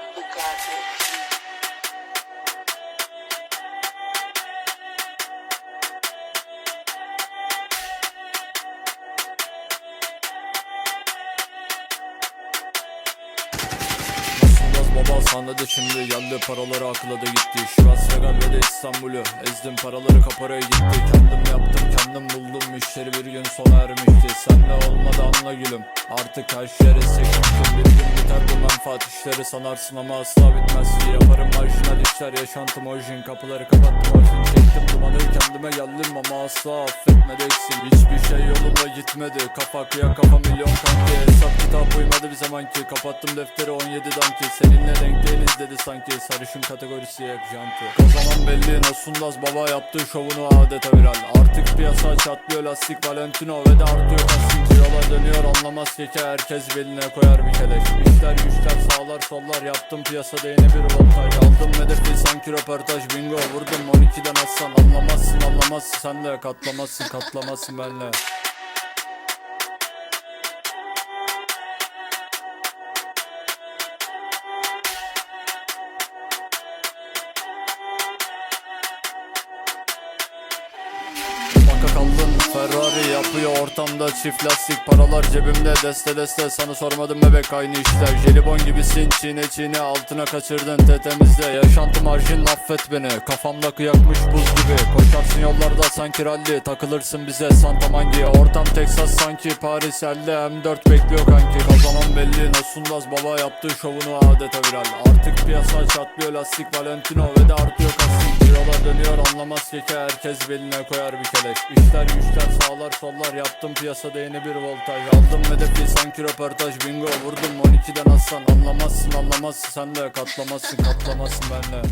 on the carpet. Nasıl baba sanladı şimdi geldi paraları akladı gitti. Şivas Regal ve de İstanbul'u ezdim paraları kaparaya gitti. Kendim yaptım kendim buldum müşteri bir gün sona ermişti. Senle olmadı anla gülüm artık her şeye sekmiştim Bir gün biter bu menfaat işleri sanarsın ama asla bitmez. Yaparım marjinal işler yaşantım orijin. Kapıları kapattım orijin Çektim. Dumanı kendime geldim ama asla affetmedeksin. Hiçbir şey yolunda gitmedi. Kafa kıya kafa milyon kanki Hesap uymadı bir zamanki Kapattım defteri 17 danki Seninle denk değiliz dedi sanki. Sarışın kategorisi hep janti. Kazanan belli Nasundaz baba yaptığı şovunu adeta viral. Artık piyasa çatlıyor lastik Valentino ve de artıyor. Kastik Yola dönüyor anlamaz keke. Herkes beline koyar bir keleş. İşler güçler sağlar sollar. Yaptım piyasada yeni bir voltaj. Aldım hedefi sanki röportaj. Bingo Vurdum 12'den aslan anlamazsın anlamazsın. Sen de katlamazsın katlamazsın benle Ferrari yapıyor ortamda çift lastik. Paralar cebimde deste deste. Sana sormadım bebek aynı işler. Jelibon gibisin çiğne çiğne altına kaçırdın tetemizde. Yaşantı marjin affet beni. Kafamda kıyakmış buz gibi. Koşarsın yollarda sanki ralli. Takılırsın bize Santa Mangi. Ortam Texas sanki Paris elde M4 bekliyor kanki. Kazanan belli. Nasundaz baba yaptığı şovunu adeta viral. Artık piyasa çatlıyor lastik Valentino ve de artıyor kastik anlamaz keke herkes beline koyar bir keleş İşler güçler sağlar sollar. Yaptım piyasada yeni bir voltaj. Aldım hedefi sanki röportaj. Bingo vurdum 12'den aslan. Anlamazsın anlamazsın. Sen de katlamazsın katlamazsın benle